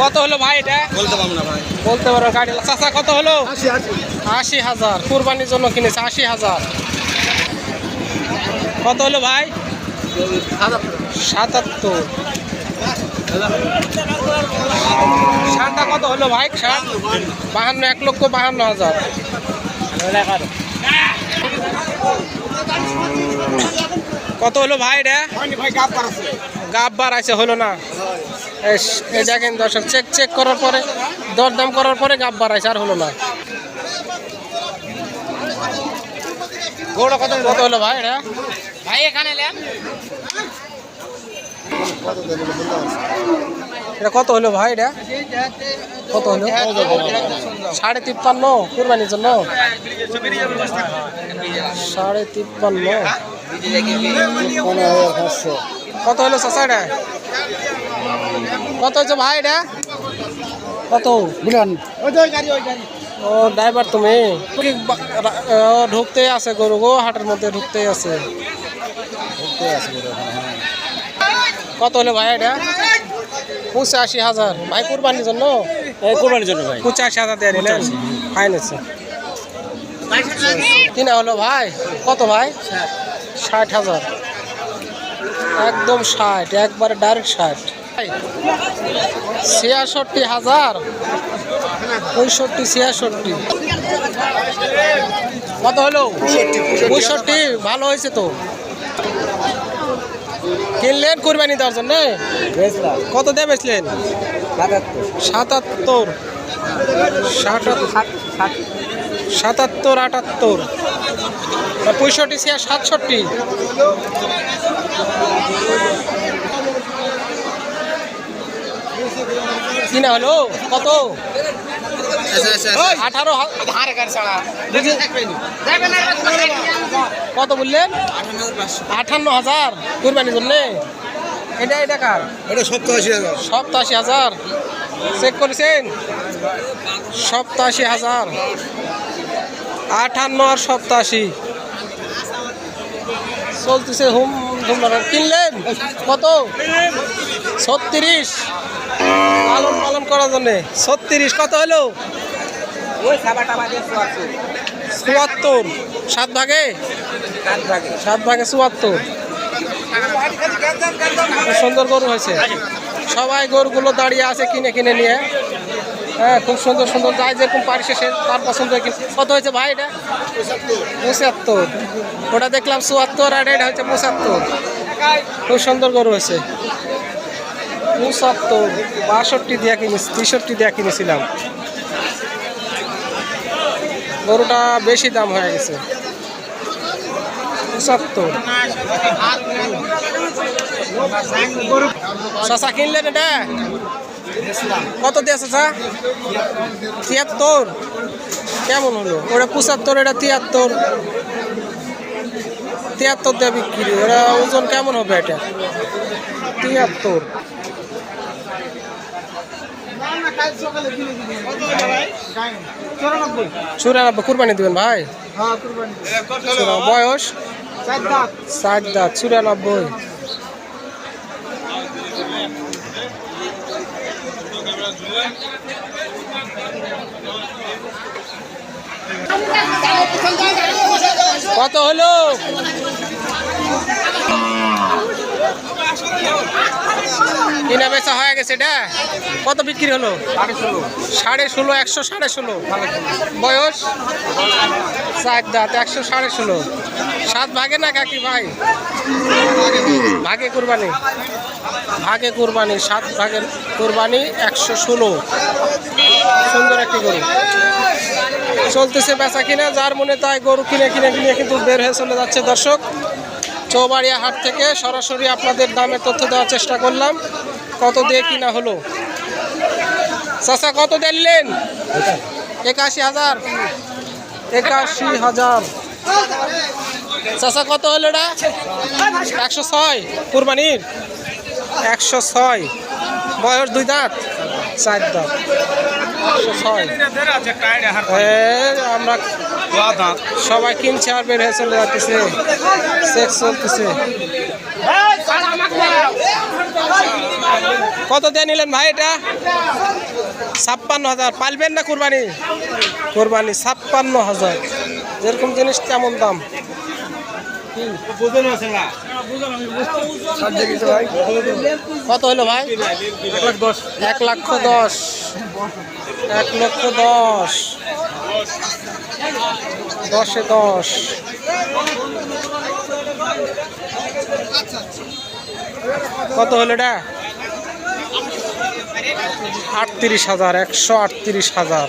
কত হলো ভাই এটা? বলতে পারব না ভাই। বলতে পারো গাড়ি। চাচা কত হলো? আশি হাজার। কুরবানির জন্য কিনেছে আশি হাজার। কত হলো ভাই? সাতাত্তর। ষাটটা কত হলো ভাই? ষাট বাহান্ন এক লক্ষ বাহান্ন হাজার। কত হলো ভাই রে গাপ পারছে আছে হলো না। এই দেখেন দর্শক চেক চেক করার পরে দরদাম করার পরে গাববার আছে আর হলো না। গৌড়া কত কত হলো ভাই এটা? ভাই এখানে এটা কত হলো ভাই এটা? কত হলো? সাড়ে তিপ্পান্ন কুরবানির জন্য? সাড়ে তিপ্পান্ন। কত হলো চাচা এটা? কত হচ্ছে ভাই এটা? কত? বুঝলেন ও ড্রাইভার তুমি? ঢুকতেই আছে গরু গো হাটের মধ্যে ঢুকতেই আছে। কত হলো ভাই এটা? পঁচাশি হাজার। ভাই কুরবানির জন্য? কোরবানির জন্য ভাই। পঁচাশি হাজার দিয়ে নিলেন? ফাইন আছে। কিনা হলো ভাই? কত ভাই? ষাট হাজার। একদম ষাট একবারে ডাইরেক্ট ষাট। ছিয়াষট্টি হাজার। পঁয়ষট্টি ছিয়াষট্টি। কত হলো? পঁয়ষট্টি ভালো হয়েছে তো। কিনলেন কুরবানি দেওয়ার জন্য? কত দিয়ে বেচলেন? সাতাত্তর। সাতাত্তর। সাতাত্তর আটাত্তর। পঁয়ষট্টি ছিয়া সাতষট্টি। কিনা হলো? কত? আঠারো কত বললেন? আঠান্ন হাজার কুরবানির জন্য? এটা এটা কার? এটা সপ্তাহ আশি হাজার। সপ্তাশি হাজার। চেক করেছেন? সপ্তাশি হাজার। আটান্ন আর সপ্তাশি। চলতেছে হুম হুম লাগা। কিনলেন? কত? ছত্রিশ। পালন পালন করার জন্যে। ছত্রিশ কত হলো? চুয়াত্তর। সাত ভাগে? সাত ভাগে। চুয়াত্তর। খুব সুন্দর গরু হয়েছে। সবাই গরুগুলো দাঁড়িয়ে আছে কিনে কিনে নিয়ে। হ্যাঁ খুব সুন্দর সুন্দর। যাই যেরকম পারিস সে তার পছন্দ হয় কত হয়েছে ভাই এটা? পঁচাত্তর। ওটা দেখলাম চুয়াত্তর আর এটা হচ্ছে পঁচাত্তর। খুব সুন্দর গরু হয়েছে। পঁচাত্তর, বাষট্টি দিয়ে কিনে তেষট্টি দিয়ে কিনেছিলাম। গরুটা বেশি দাম হয়ে গেছে। পঁচাত্তর। চাষা কিনলেন এটা? কত দিয়ে চাষা তিয়াত্তর। কেমন হলো? ওটা পঁচাত্তর, এটা তিয়াত্তর। তিয়াত্তর দিয়ে বিক্রি। ওরা ওজন কেমন হবে এটা? তিয়াত্তর। চুরানব্বই। কুরবানি দিবেন ভাই? বয়স? ষাট দাঁত চুরানব্বই। কত হলো? কিনা বেচা হয়ে গেছে এটা? কত বিক্রি হলো? সাড়ে ষোলো, একশো সাড়ে ষোলো। বয়স? চার দাঁত, একশো সাড়ে ষোলো। সাত ভাগে না কাকি ভাই? ভাগে কুরবানি। ভাগে কুরবানি, সাত ভাগের কুরবানি একশো ষোলো। সুন্দর একটি গরু। চলতেছে বেচা কিনা, যার মনে তাই গরু কিনে কিনে কিনে কিন্তু বের হয়ে চলে যাচ্ছে দর্শক। চৌবাড়িয়া হাট থেকে সরাসরি আপনাদের দামের তথ্য দেওয়ার চেষ্টা করলাম। কত দিয়ে কিনা হলো? চাচা, কত দিলেন? একাশি হাজার। একাশি হাজার। চাচা, কত হলো এটা একশো ছয়। কুরবানির? একশো ছয়। বয়স দুই দাঁত? চার দাঁত। একশো ছয়। আমরা সবাই কিনছে আর বের হয়ে চলে যাচ্ছে সেক্স চলতেছে। কত দিয়ে নিলেন ভাই এটা? ছাপ্পান্ন হাজার। পালবেন না কুরবানি? কুরবানি ছাপ্পান্ন হাজার। যেরকম জিনিস তেমন দাম। কত হলো ভাই? এক লক্ষ দশ। এক লক্ষ দশ। দশে দশ। কত হলো এটা? আটত্রিশ হাজার, একশো আটত্রিশ হাজার।